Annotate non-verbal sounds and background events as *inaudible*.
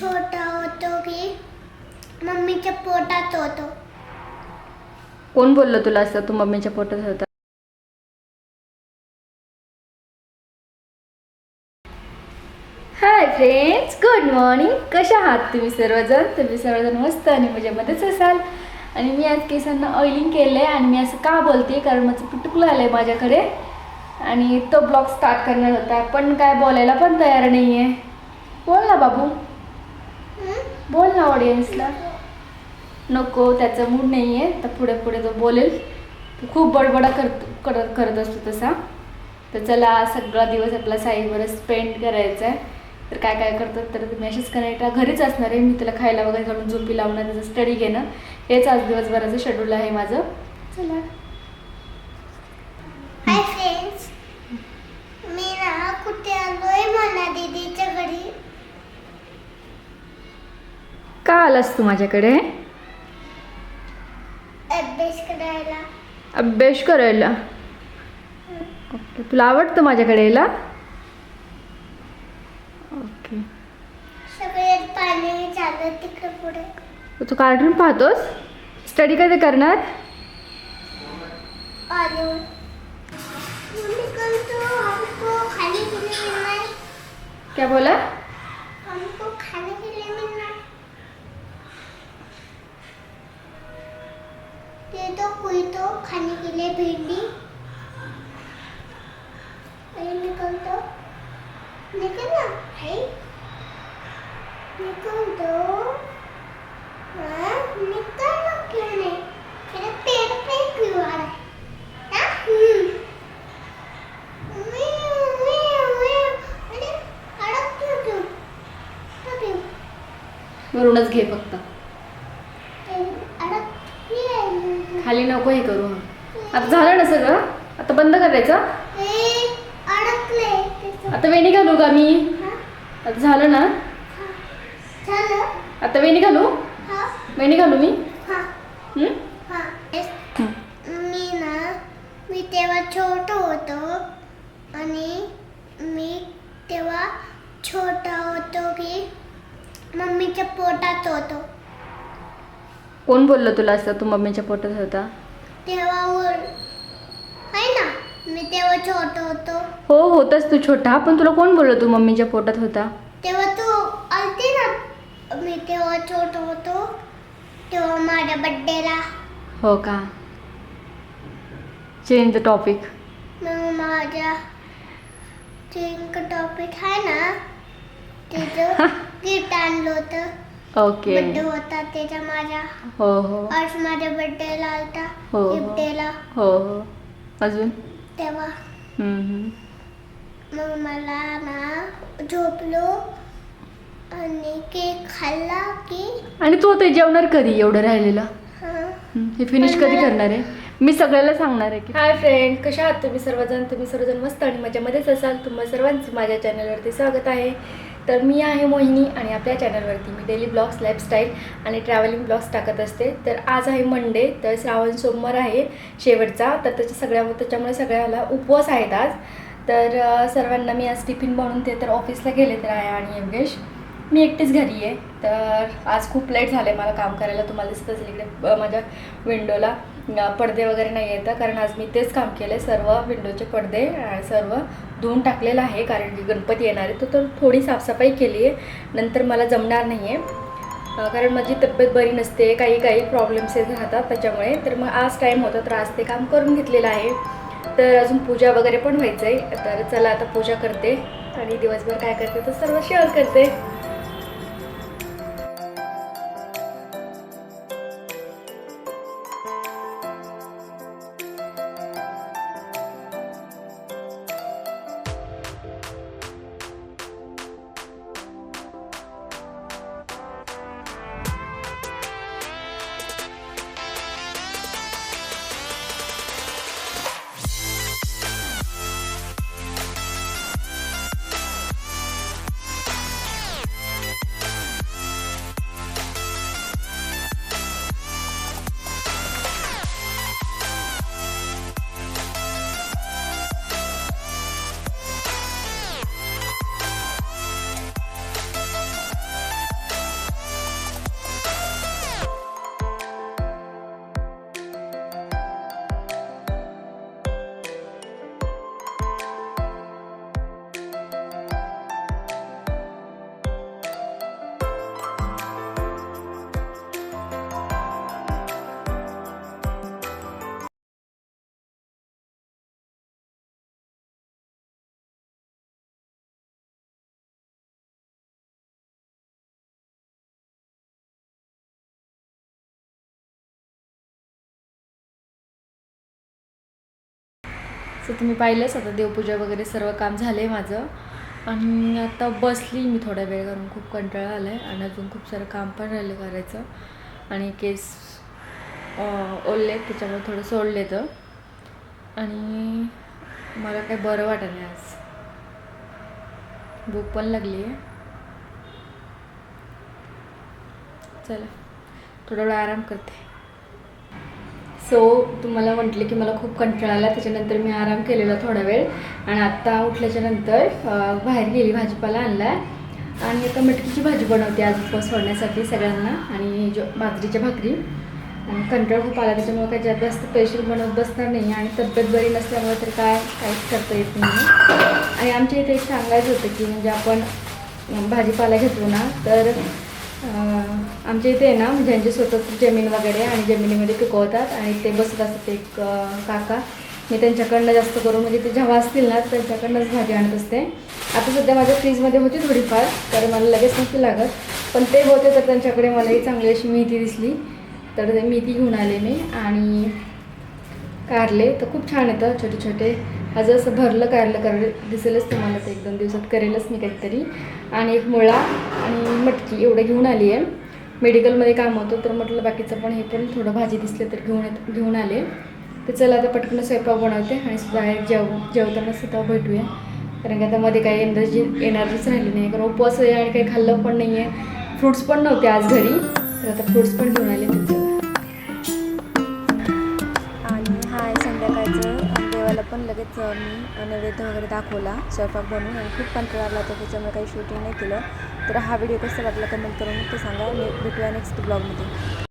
छोटा होतो की मम्मीच्या पोटात होतो. कोण बोललं तुला असं? तू मम्मीच्या पोटात होता. हाय फ्रेंड्स गुड मॉर्निंग कशा आहात तुम्ही सर्वजण? तुम्ही सर्वजण मस्त आणि मजेमध्येच असाल. आणि मी आज केसांना ऑइलिंग केलं आहे आणि मी असं का बोलते? कारण माझं पुटुकलं आलं आहे माझ्याकडे. आणि तो ब्लॉग स्टार्ट करणार होता. पण काय बोलायला पण तयार नाही आहे बोल ना बाबू? बोल ना ऑडियन्सला नको त्याचा मूड नाही आहे तर पुढे पुढे तो बोलेल. खूप बडबडा करतो करत करत असतो तसा. तर चला सगळा दिवस आपला साईवर स्पेंड करायचा आहे. तर काय काय करतात? तर तुम्ही असेच करायला घरीच असणार आहे. मी तुला खायला वगैरे घालून झोपी लावणार त्याचं स्टडी घेणं. हेच आज दिवसभराचं शेड्यूल आहे माझं. चला हाय फ्रेंड्स मी ना कुठे आलोय म्हणा दीदीच्या घरी का आलास तू माझ्याकडे? अभ्यास करायला. अभ्यास करायला? ओके. तुला आवडतं माझ्याकडे यायला? ओके. सगळे पाणी चालत तिकडे पुढे. तू कार्टून पाहतोस? स्टडी कधी करणार? क्या बोला? दे दो कोई तो खाने के लिए भिंडी। अरे निकल दो निकल ना है निकल दो निकल ना क्यों नहीं मेरे पेड़ पे क्यों आ रहा है? वरूनच घे फक्त. खाली नको हे करू आता झालं ना सगळं? आता बंद करायचं. आता वेणी घालू का मी? आता झालं ना? आता वेणी घालू? हा. वेणी घालू मी. मी ना मी तेव्हा छोट होतो आणि मी तेव्हा छोटा होतो की मम्मीच्या पोटात होतो. कोण बोललं तुला असं? तू मम्मीच्या पोटात होता? तेव्हा वर ना मी तेव्हा छोट होतो. हो होतास तू छोटा. पण तुला कोण बोललं तू मम्मीच्या पोटात होता? तेव्हा तू आलती ना मी तेव्हा छोट होतो. तेव्हा माझ्या बड्डेला हो का? चेंज द टॉपिक मग माझ्या चिंक टॉपिक आहे ना *laughs* तिचं गिफ्ट आणलं होतं. ओके बड्डे होता त्याचा माझ्या हो हो. आज माझ्या बड्डेला आलता हो, हो. द्यायला. हो हो. अजून? तेव्हा. हं, हं. मग मला ना झोपलो आणि केक खाल्ला की आणि तू ते जेवणार कधी एवढं राहिलेलं? हं, हं, हे फिनिश कधी करणार आहे? मी सगळ्याला सांगणार आहे की. हाय फ्रेंड कशा आहात तुम्ही सर्वजण? तुम्ही सर्वजण मस्त आणि माझ्यामध्येच असाल. तुम्हा सर्वांचं माझ्या चॅनलवरती स्वागत आहे. तर मी आहे मोहिनी आणि आपल्या चॅनलवरती मी डेली ब्लॉग्स लाईफस्टाईल आणि ट्रॅव्हलिंग ब्लॉग्स टाकत असते. तर आज आहे मंडे तर श्रावण सोमवार आहे शेवटचा. तर त्याच्या सगळ्या त्याच्यामुळे सगळ्याला उपवास आहेत आज. तर सर्वांना मी आज टिफिन बनवून ते तर ऑफिसला गेले तर आहे आणि योगेश. मी एकटीच घरी आहे. तर आज खूप लेट झालं आहे मला काम करायला. तुम्हाला दिसत असेल इकडे माझ्या विंडोला पडदे वगैरे नाही येतं कारण आज मी तेच काम केलं आहे सर्व विंडोचे पडदे सर्व धुवून टाकलेलं आहे कारण की गणपती येणार आहे तर थोडी साफसफाई केली आहे. नंतर मला जमणार नाही आहे कारण माझी तब्येत बरी नसते काही काही प्रॉब्लेम्स येत राहतात त्याच्यामुळे. तर मग आज टाईम होता तर आज ते काम करून घेतलेलं आहे. तर अजून पूजा वगैरे पण व्हायचं आहे तर चला आता पूजा करते. आणि दिवसभर काय करते तर सर्व शेअर करते. तर तुम्ही पाहिलंच आता देवपूजा वगैरे सर्व काम झालं आहे माझं. आणि आता बसली मी थोडा वेळ करून खूप कंटाळा आला आहे आणि अजून खूप सारं काम पण राहिलं करायचं. आणि केस अं, ओलले त्याच्यामुळे थोडं सोडले तर. आणि मला काही बरं वाटत नाही आज. भूक पण लागली आहे चला थोडा वेळ आराम करते. सो तुम्हाला म्हटले की मला खूप कंटाळा आला त्याच्यानंतर मी आराम केलेला थोडा वेळ. आणि आत्ता उठल्याच्या नंतर बाहेर गेली भाजीपाला आणला आणि आता मटकीची भाजी बनवते आज उपवास सोडण्यासाठी सगळ्यांना आणि जो बाजरीच्या भाकरी. आणि कंटाळ खूप आला त्याच्यामुळे काही जास्त जास्त स्पेशल बनवत बसणार नाही आणि तब्येत बरी नसल्यामुळे तर काय काहीच करता येत नाही. आणि आमच्या इथे एक सांगायचं होतं की म्हणजे आपण भाजीपाला घेतो ना तर आमच्या इथे आहे ना म्हणजे यांची स्वतःच जमीन वगैरे आणि जमिनीमध्ये पिकवतात आणि ते बसत असतात एक काका. मी त्यांच्याकडनं जास्त करून म्हणजे ते जेव्हा असतील ना त्यांच्याकडनंच भाजी आणत असते. आता सध्या माझ्या फ्रीजमध्ये होती थोडीफार तर मला लगेच नसती लागत. पण ते होते तर त्यांच्याकडे मलाही चांगली अशी मेथी दिसली. तर ते मेथी घेऊन आले मी आणि कारले. तर खूप छान येतं छोटे छोटे आज असं भरलं कारलं कर दिसेलच तुम्हाला ते एक दोन दिवसात. करेलच मी काहीतरी. आणि एक मुळा आणि मटकी एवढं घेऊन आली आहे. मेडिकलमध्ये काम होतं तर म्हटलं बाकीचं पण हे पण थोडं भाजी दिसले तर घेऊन येत घेऊन आले. तर चला आता पटकन स्वयंपाक बनवते आणि सुद्धा जेव जेवताना सुद्धा भेटूया. कारण की आता मध्ये काही एनर्जी एनर्जीच राहिली नाही. कारण उपवास आहे आणि काही खाल्लं पण नाही आहे फ्रुट्स पण नव्हते आज घरी. तर आता फ्रुट्स पण घेऊन आले. तर पण लगेच मी नैवेद्य वगैरे दाखवला स्वयंपाक बनवून आणि खूप कंटाळा आला तर त्याच्यामुळे काही शूटिंग नाही केलं. तर हा व्हिडिओ कसा वाटला कमेंट करून ते सांगा. भेटूया नेक्स्ट ब्लॉगमध्ये